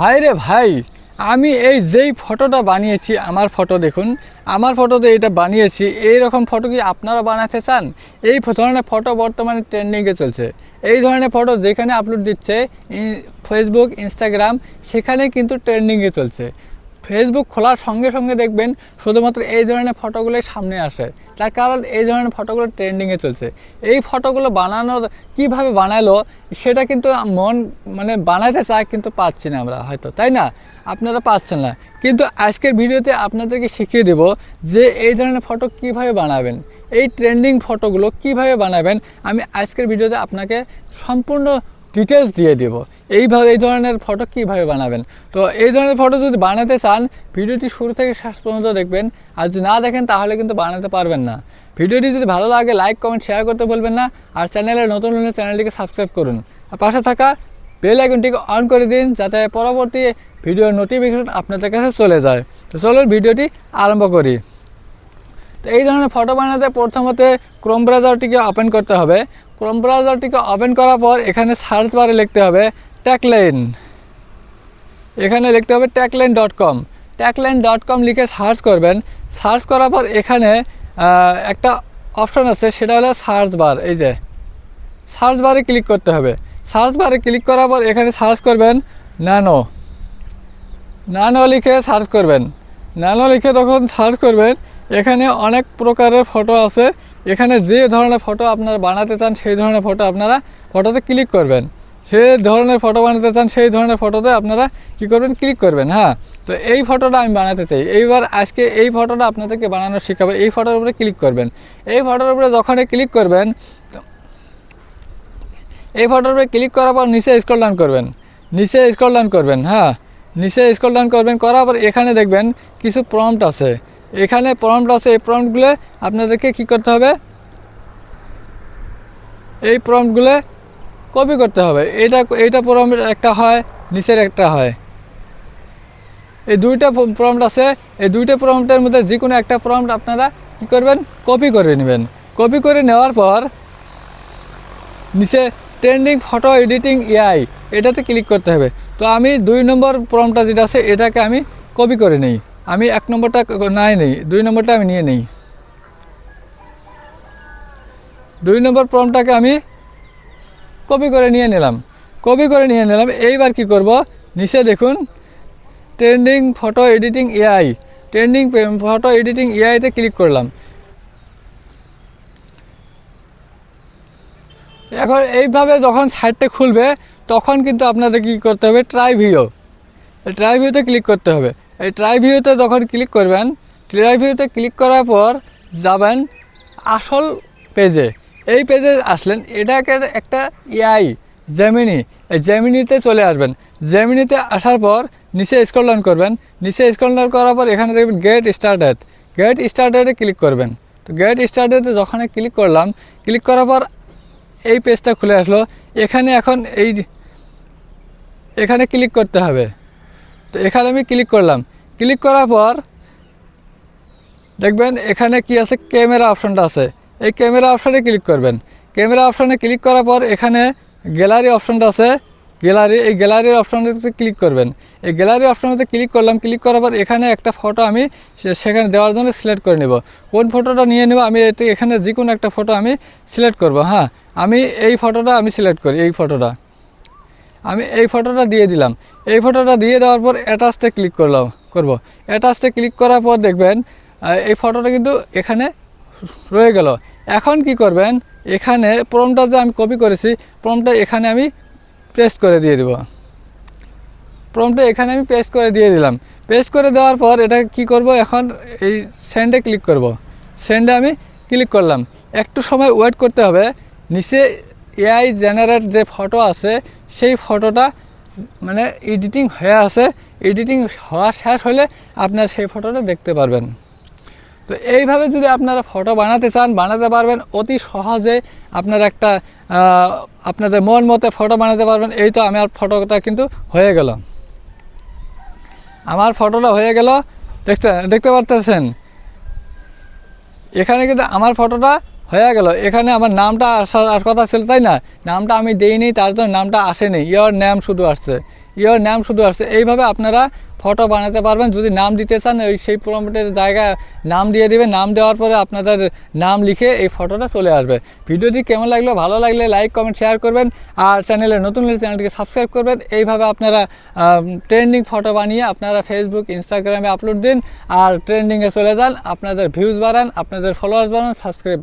ভাই রে ভাই, আমি এই যেই ফটোটা বানিয়েছি, আমার ফটো দেখুন। আমার ফটোতে এটা বানিয়েছি, এই রকম ফটো কি আপনারা বানাতে চান? এই ধরনের ফটো বর্তমানে ট্রেন্ডিংয়ে চলছে। এই ধরনের ফটো যেখানে আপলোড দিচ্ছে ফেসবুক ইনস্টাগ্রাম সেখানে কিন্তু ট্রেন্ডিংয়ে চলছে। ফেসবুক খোলার সঙ্গে সঙ্গে দেখবেন, শুধুমাত্র এই ধরনের ফটোগুলোই সামনে আসে। তার কারণ এই ধরনের ফটোগুলো ট্রেন্ডিংয়ে চলছে। এই ফটোগুলো বানানোর, কীভাবে বানালো, সেটা কিন্তু মন মানে বানাতে চায় কিন্তু পাচ্ছি না আমরা হয়তো, তাই না? আপনারা পাচ্ছেন না। কিন্তু আজকের ভিডিওতে আপনাদেরকে শিখিয়ে দেব যে এই ধরনের ফটো কীভাবে বানাবেন, এই ট্রেন্ডিং ফটোগুলো কীভাবে বানাবেন। আমি আজকের ভিডিওতে আপনাকে সম্পূর্ণ ডিটেলস দিয়ে দেবো। এইভাবে এই ধরনের ফটো কীভাবে বানাবেন? তো এই ধরনের ফটো যদি বানাতে চান, ভিডিওটি শুরু থেকে শেষ পর্যন্ত দেখবেন। আর যদি না দেখেন, তাহলে কিন্তু বানাতে পারবেন না। ভিডিওটি যদি ভালো লাগে লাইক কমেন্ট শেয়ার করতে বলবেন না। আর চ্যানেলে নতুন হলে চ্যানেলটিকে সাবস্ক্রাইব করুন। আর পাশে থাকা বেল আইকনটিকে অন করে দিন, যাতে পরবর্তী ভিডিওর নোটিফিকেশন আপনাদের কাছে চলে যায়। তো চলুন, ভিডিওটি আরম্ভ করি। তো এই ধরনের ফটো বানাতে প্রথমত ক্রোম ব্রাউজারটিকে ওপেন করতে হবে। ক্রোম ব্রাউজারটিকে ওপেন করার পর এখানে সার্চ বারে লিখতে হবে ট্যাকলাইন এখানে লিখতে হবে ট্যাকলাইন ডট কম ট্যাকলাইন ডট কম লিখে সার্চ করবেন। সার্চ করার পর এখানে একটা অপশন আছে, সেটা হলো সার্চ বার এই যে সার্চ বারে ক্লিক করতে হবে। সার্চ বারে ক্লিক করার পর এখানে সার্চ করবেন ন্যানো ন্যানো লিখে সার্চ করবেন। ন্যানো লিখে তখন সার্চ করবেন এখানে অনেক প্রকারের ফটো আছে। এখানে যে ধরনের ফটো আপনারা বানাতে চান, সেই ধরনের ফটো আপনারা ফটোতে ক্লিক করবেন। সেই ধরনের ফটো বানাতে চান, সেই ধরনের ফটোতে আপনারা কী করবেন ক্লিক করবেন হ্যাঁ? তো এই ফটোটা আমি বানাতে চাই। এইবার আজকে এই ফটোটা আপনাদেরকে বানানো শেখাবে। এই ফটোর উপরে ক্লিক করবেন। এই ফটোর উপরে যখনই ক্লিক করবেন এই ফটোর উপরে ক্লিক করার পর নিচে স্ক্রল ডাউন করবেন। নিচে স্ক্রল ডাউন করবেন হ্যাঁ? নিচে স্ক্রল ডাউন করবেন, করার পর এখানে দেখবেন কিছু প্রম্পট আছে। এখানে প্রম্পট আছে, এই প্রম্পটগুলো আপনাদেরকে কি করতে হবে? এই প্রম্পটগুলো কপি করতে হবে। এটা এইটা প্রম্পট একটা হয়, নিচের একটা হয়। এই দুইটা প্রম্পট আছে, এই দুইটা প্রম্পটের মধ্যে যে কোনো একটা প্রম্পট আপনারা কী করবেন? কপি করে নেবেন। কপি করে নেওয়ার পর নিচে ট্রেন্ডিং ফটো এডিটিং এআই এটাতে ক্লিক করতে হবে। তো আমি দুই নম্বর প্রমটা যেটা আছে, এটাকে আমি কপি করে নেই। আমি এক নম্বরটা নাই নেই দুই নম্বরটা আমি নিয়ে নেই। দুই নম্বর প্রমটাকে আমি কপি করে নিয়ে নিলাম। কপি করে নিয়ে নিলাম, এইবার কি করব? নিচে দেখুন, trending photo editing AI, trending photo editing এআইতে click করলাম। এখন এইভাবে যখন সাইটটা খুলবে, তখন কিন্তু আপনাদের কি করতে হবে? ট্রাই ভিউ ট্রাই ভিউতে ক্লিক করতে হবে। এই ট্রাই ভিউতে যখন ক্লিক করবেন ট্রাই ভিউতে ক্লিক করার পর যাবেন আসল পেজে এই পেজে আসলেন, এটাকে একটা এআই জেমিনি এই জেমিনিতে চলে আসবেন। জেমিনিতে আসার পর নিচে স্ক্রল ডাউন করবেন। নিচে স্ক্রল ডাউন করার পর এখানে দেখবেন গেট স্টার্টেড গেট স্টার্টেডে ক্লিক করবেন। তো গেট স্টার্টেডে যখন ক্লিক করলাম ক্লিক করার পর এই পেজটা খুলে আসলো। এখানে এখন এই, এখানে ক্লিক করতে হবে। তো এখানে আমি ক্লিক করলাম। ক্লিক করার পর দেখবেন এখানে কি আছে? ক্যামেরা অপশনটা আছে। এই ক্যামেরা অপশানে ক্লিক করবেন। ক্যামেরা অপশানে ক্লিক করার পর এখানে গ্যালারি অপশনটা আছে। গ্যালারি, এই গ্যালারির অপশনটাতে ক্লিক করবেন। এই গ্যালারি অপশনটাতে ক্লিক করলাম। ক্লিক করার পর এখানে একটা ফটো আমি সেখানে দেওয়ার জন্য সিলেক্ট করে নেব। কোন ফটোটা নিয়ে নেব? আমি এটি এখানে যে কোনো একটা ফটো আমি সিলেক্ট করব। হ্যাঁ আমি এই ফটোটা আমি সিলেক্ট করি, এই ফটোটা। আমি এই ফটোটা দিয়ে দিলাম। এই ফটোটা দিয়ে দেওয়ার পর অ্যাটাচতে ক্লিক করলাম। করব। অ্যাটাচতে ক্লিক করার পর দেখবেন এই ফটোটা কিন্তু এখানে রয়ে গেল। এখন কি করবেন, এখানে প্রমটা যে আমি কপি করেছি প্রমটা এখানে আমি পেস্ট করে দিয়ে দেব। প্রমটা এখানে আমি পেস্ট করে দিয়ে দিলাম। পেস্ট করে দেওয়ার পর এটা কি করব, এখন এই সেন্ডে ক্লিক করব। সেন্ডে আমি ক্লিক করলাম। একটু সময় ওয়েট করতে হবে। নিচে এআই জেনারেট যে ফটো আছে, সেই ফটোটা মানে এডিটিং হয়ে আছে। এডিটিং হওয়া শেষ হলে আপনার সেই ফটোটা দেখতে পারবেন। তো এইভাবে যদি আপনারা ফটো বানাতে চান, বানাতে পারবেন। অতি সহজে আপনার একটা আপনাদের মন মতে ফটো বানাতে পারবেন। এই তো আমার ফটোটা কিন্তু হয়ে গেল। আমার ফটোটা হয়ে গেল। দেখতে দেখতে পারতেছেন? এখানে কিন্তু আমার ফটোটা হয়ে গেল। এখানে আমার নামটা আসার কথা ছিল, তাই না? নামটা আমি দেইনি, তার জন্য নামটা আসেনি। ইয়োর নেম শুধু আসছে। ইয়োর নাম শুধু আসছে। এইভাবে আপনারা ফটো বানাতে পারবেন। যদি নাম দিতে চান ওই সেই প্রম্পটের জায়গায় নাম দিয়ে দিবেন। নাম দেওয়ার পরে আপনাদের নাম লিখে এই ফটোটা চলে আসবে। ভিডিওটি কেমন লাগল? ভালো লাগলে লাইক কমেন্ট শেয়ার করবেন। আর চ্যানেলে নতুন চ্যানেলটিকে সাবস্ক্রাইব করবেন। এইভাবে আপনারা ট্রেন্ডিং ফটো বানিয়ে আপনারা ফেসবুক ইনস্টাগ্রামে আপলোড দিন। আর ট্রেন্ডিংয়ে চলে যান। আপনাদের ভিউজ বাড়ান, আপনাদের ফলোয়ার্স বাড়ান সাবস্ক্রাইব